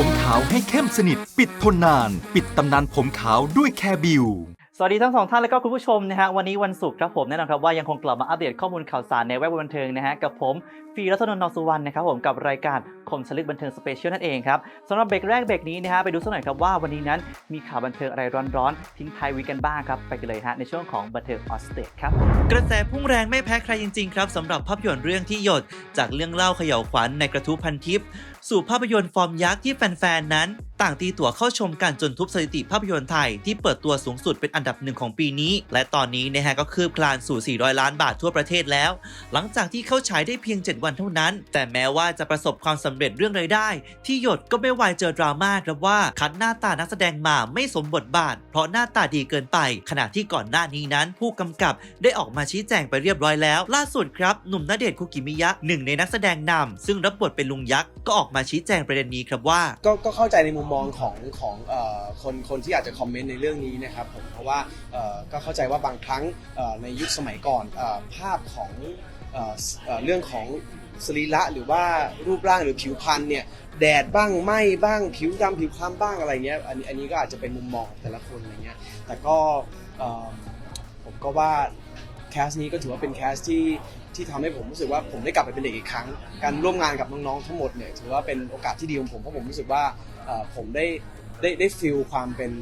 ผมขาวให้เข้มสนิท ปิดทนนาน ปิดตำนานผมขาวด้วยแคบิวสวัสดีทั้งสองท่านและก็คุณผู้ชมนะฮะวันนี้วันศุกร์ครับผมแน่นอนครับว่ายังคงกลับมาอัปเดตข้อมูลข่าวสารในแวดวงบันเทิงนะฮะกับผมฟีรัตนนท์นอสุวรรณนะครับผมกับรายการคมสลึกบันเทิงสเปเชียลนั่นเองครับสำหรับเบรกแรกเบรกนี้นะฮะไปดูสักหน่อยครับว่าวันนี้นั้นมีข่าวบันเทิงอะไรร้อนๆทิ้งท้ายวีคกันบ้างครับไปกันเลยฮะในช่วงของบันเทิงออสเตดครับกระแสพุ่งแรงไม่แพ้ใครจริงๆครับสำหรับภาพยนตร์เรื่องที่หยด จากเรื่องเล่าเขย่าวขวัญในกระทู้พันทิป สู่ภาพยนตร์ฟอร์มยักษ์ที่แฟนๆ นั้น ต่างตีตั๋วเข้าชมกันจนทุบสถิติภาพยนตร์ไทยที่เปิดตัวสูงสุดเป็นอันดับหนึ่งของปีนี้ และตอนนี้นะฮะก็คืบคลานสู่ 400 ล้านบาททั่วประเทศแล้ว หลังจากที่เข้าฉายได้เพียง 7 วันเท่านั้น แต่แม้ว่าจะประสบความสำเร็จเรื่องรายได้ ที่หยดก็ไม่ไวเจอดราม่าครับว่าคัดหน้าตานักแสดงมาไม่สมบทบาท เพราะหน้าตาดีเกินไป ขณะที่ก่อนหน้านี้นั้น ผู้กำกับได้ออกมาชี้แจงไปเรียบร้อยแล้ว ล่าสุดครับหนุ่มณเดชน์คุกิมิยะหนึ่งในนักแสดงนำซึ่งรับบทเป็นลุงยักษ์ก็ออกมาชี้แจงประเด็นนี้ครับว่า ก็ก็เข้าใจในมุมมองของของคนคนที่อาจจะคอมเมนต์ในเรื่องนี้นะครับผมเพราะว่าก็เข้าใจว่าบางครั้งในยุคสมัยก่อนภาพของเรื่องของสรีระหรือว่ารูปร่างหรือผิวพรรณเนี่ยแดดบ้างไหมบ้างผิวดำผิวคล้ำบ้างอะไรเงี้ยอันนี้อันนี้ก็อาจจะเป็นมุมมองแต่ละคนอะไรเงี้ยแต่ก็ผมก็ว่า แคสนี้ก็ถือว่าเป็นแคสที่ที่ทำให้ผมรู้สึกว่าผมได้กลับไปเป็นเด็กอีกครั้ง การร่วมงานกับน้องๆทั้งหมดเนี่ยถือว่าเป็นโอกาสที่ดีของผมเพราะผมรู้สึกว่าเอ่อผมได้ได้ได้ฟิลความเป็น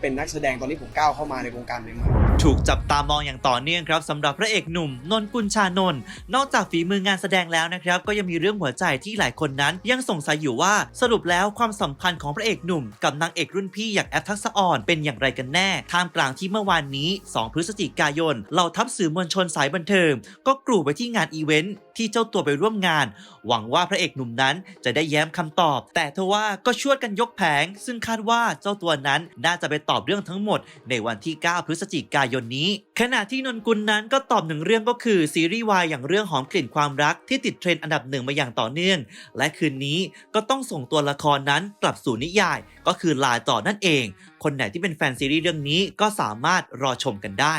เป็นนักแสดงตอนที่ผมก้าวเข้ามาในวงการใหม่ๆ ถูกจับตามองอย่างต่อเนื่องครับสำหรับพระเอกหนุ่ม นนกุลชานน นอกจากฝีมืองานแสดงแล้วนะครับ ก็ยังมีเรื่องหัวใจที่หลายคนนั้น ยังสงสัยอยู่ว่าสรุปแล้วความสัมพันธ์ของพระเอกหนุ่ม กับนางเอกรุ่นพี่อย่างแอฟทักษะอ่อนเป็นอย่างไรกันแน่ ท่ามกลางที่เมื่อวานนี้ 2 พฤศจิกายนเหล่าทัพสื่อมวลชนสายบันเทิงก็กรูไปที่งานอีเวนต์ที่เจ้าตัวไปร่วมงาน หวังว่าพระเอกหนุ่มนั้นจะได้แย้มคำตอบ แต่ทว่าก็ชวดกันยกแผง ซึ่งคาดว่าเจ้าตัวนั้นน่าจะไปตอบเรื่องทั้งหมด ในวันที่ 9 พฤศจิกายนนี้ ขณะที่นนกุลนั้นก็ตอบหนึ่งเรื่องก็คือซีรีส์วายอย่างเรื่องหอมกลิ่นความรักที่ติดเทรนด์อันดับหนึ่งมาอย่างต่อเนื่อง และคืนนี้ก็ต้องส่งตัวละครนั้นกลับสู่นิยาย ก็คือลาต่อนั่นเอง คนไหนที่เป็นแฟนซีรีส์เรื่องนี้ก็สามารถรอชมกันได้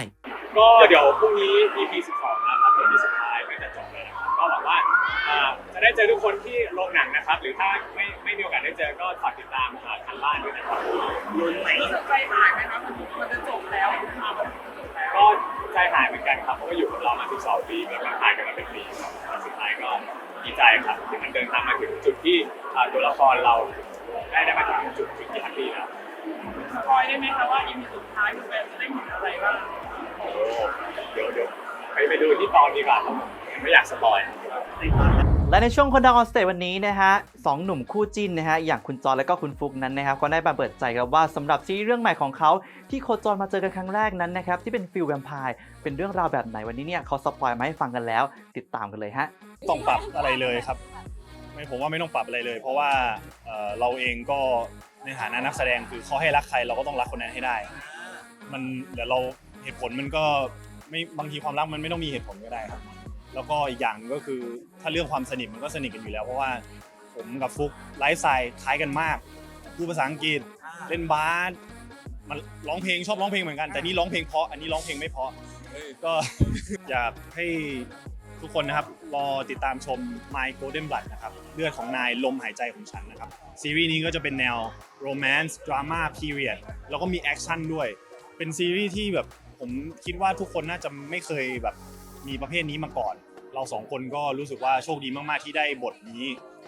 ก็เดี๋ยวพรุ่งนี้ EP 12นะครับ EP สุดท้ายก็จะจบเลยนะครับก็หวังว่าจะได้เจอทุกคนที่โรงหนังนะครับ หรือถ้าไม่ ม่มีโอกาสได้เจอก็ฝากติดตามอ่าทางบ้านด้วยนะครับลุ้นไหมใจหายไหมครับมันจะจบแล้วค่ะก็ใจหายเหมือนกันครับเพราะว่าอยู่กับเรามา 12 ปีก็ถ่ายกันมาเป็นปีครับแล้วสุดท้ายก็ดีใจครับที่มันเดินทางมาถึงจุดที่อ่าตัวละครเราได้ได้มาถึงจุดจุดที่แฮปปี้แล้วสปอยได้ไหมคะว่าอีพีสุดท้ายคุณแฟนจะได้เห็นอะไรบ้างโอ้เดี๋ยวเดี๋ยวไปไปดูที่ตอนดีกว่าครับยังไม่อยากสปอย และในช่วงคนดังออนสเตจวันนี้นะฮะสองหนุ่มคู่จิ้นนะฮะอย่างคุณจอและก็คุณฟุกนั้นนะครับก็ได้มาเปิดใจครับว่าสำหรับซีรีส์เรื่องใหม่ของเขาที่โคจรมาเจอกันครั้งแรกนั้นนะครับที่เป็นฟิลแวมไพร์เป็นเรื่องราวแบบไหนวันนี้เนี่ยเขาสปอยมาให้ฟังกันแล้ว ติดตามกันเลยฮะต้องปรับอะไรเลยครับ ไม่ผมว่าไม่ต้องปรับอะไรเลย เพราะว่าเเราเองก็ในฐานะนักแสดงคือเขาให้รักใครเราก็ต้องรักคนนั้นให้ได้ มันเดี๋ยวเราเหตุผลมันก็ไม่บางทีความรักมันไม่ต้องมีเหตุผลก็ได้ครับ แล้วก็อีกอย่างหนึ่งก็คือถ้าเรื่องความสนิทมันก็สนิทกันอยู่แล้ว เพราะว่าผมกับฟุกไลฟ์สไตล์คล้ายกันมากพูดภาษาอังกฤษเล่นบาสมันร้องเพลงชอบร้องเพลงเหมือนกัน แต่นี่ร้องเพลงเพราะอันนี้ร้องเพลงไม่เพราะก็อยากให้ทุกคนนะครับรอติดตามชม My Golden Blood นะครับเลือดของนายลมหายใจของฉันนะครับซีรีส์นี้ก็จะเป็นแนว romance drama period แล้วก็มีแอคชั่นด้วย เป็นซีรีส์ที่แบบผมคิดว่าทุกคนน่าจะไม่เคยแบบ มีประเภทนี้มาก่อน เราสองคนก็รู้สึกว่าโชคดีมากๆที่ได้บทนี้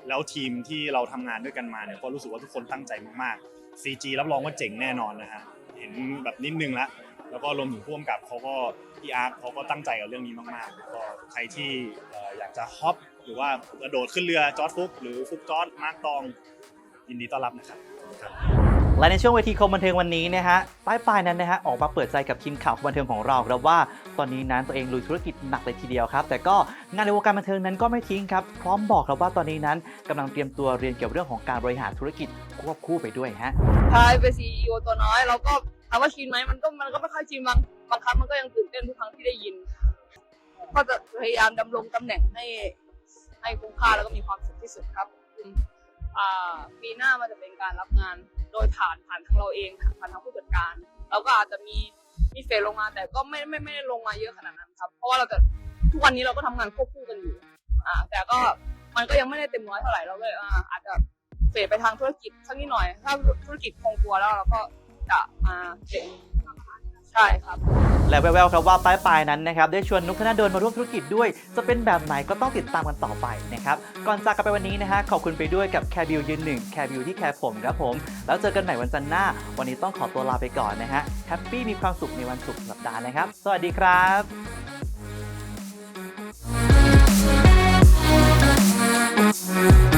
แล้วทีมที่เราทำงานด้วยกันมาเนี่ยก็รู้สึกว่าทุกคนตั้งใจมากๆ CG รับรองว่าเจ๋งแน่นอนนะฮะเห็นแบบนิดนึงแล้วแล้วก็รวมถึงพ่วงกับเขาก็พี่อาร์เขาก็ตั้งใจกับเรื่องนี้มากๆก็ใครที่เอ่ออยากจะฮอปหรือว่ากระโดดขึ้นเรือจอร์ดฟุกหรือฟุกจอร์ดมาร์กตองยินดีต้อนรับนะครับ และในช่วงเวทีคมบันเทิงวันนี้นะฮะป้ายปลายนั้นนะฮะออกมาเปิดใจกับทีมข่าวบันเทิงของเราครับว่าตอนนี้นั้นตัวเองลุยธุรกิจหนักเลยทีเดียวครับ แต่ก็งานในวงการบันเทิงนั้นก็ไม่ทิ้งครับ พร้อมบอกครับว่าตอนนี้นั้นกำลังเตรียมตัวเรียนเกี่ยวกับเรื่องของการบริหารธุรกิจควบคู่ไปด้วยฮะใช่เป็นซีอีโอตัวน้อยเราก็ถามว่าชินไหมมันก็มันก็ไม่ค่อยชินบางบางครั้งมันก็ยังตื่นเต้นทุกครั้งที่ได้ยิน ก็จะพยายามดำรงตำแหน่งให้ให้คุ้มค่าแล้วก็มีความสุขที่สุดครับ ปีหน้ามันจะเป็นการรับงานโดยผ่านผ่านทางเราเองผ่านทางผู้จัดการเราก็อาจจะมีมีเฟซลงมาแต่ก็ไม่ไม่ไม่ได้ลงมาเยอะขนาดนั้นครับ เพราะว่าเราจะทุกวันนี้เราก็ทำงานควบคู่กันอยู่อ่าแต่ก็มันก็ยังไม่ได้เต็มร้อยเท่าไหร่เราเลยอ่าอาจจะเฟดไปทางธุรกิจสักนิดหน่อย ถ้าธุรกิจคงตัวแล้วเราก็จะมาเป็น ใช่ครับ และแววๆครับว่าปลายๆนั้นนะครับได้ชวนนุกธนาโดนมาร่วมธุรกิจด้วย จะเป็นแบบไหนก็ต้องติดตามกันต่อไปนะครับ ก่อนจากกันไปวันนี้นะฮะขอบคุณไปด้วยกับแคบิวยืนหนึ่งแคบิวที่แคร์ผมครับผม แล้วเจอกันใหม่วันจันทร์หน้า วันนี้ต้องขอตัวลาไปก่อนนะฮะแฮปปี้มีความสุขในวันศุกร์สัปดาห์นะครับ สวัสดีครับ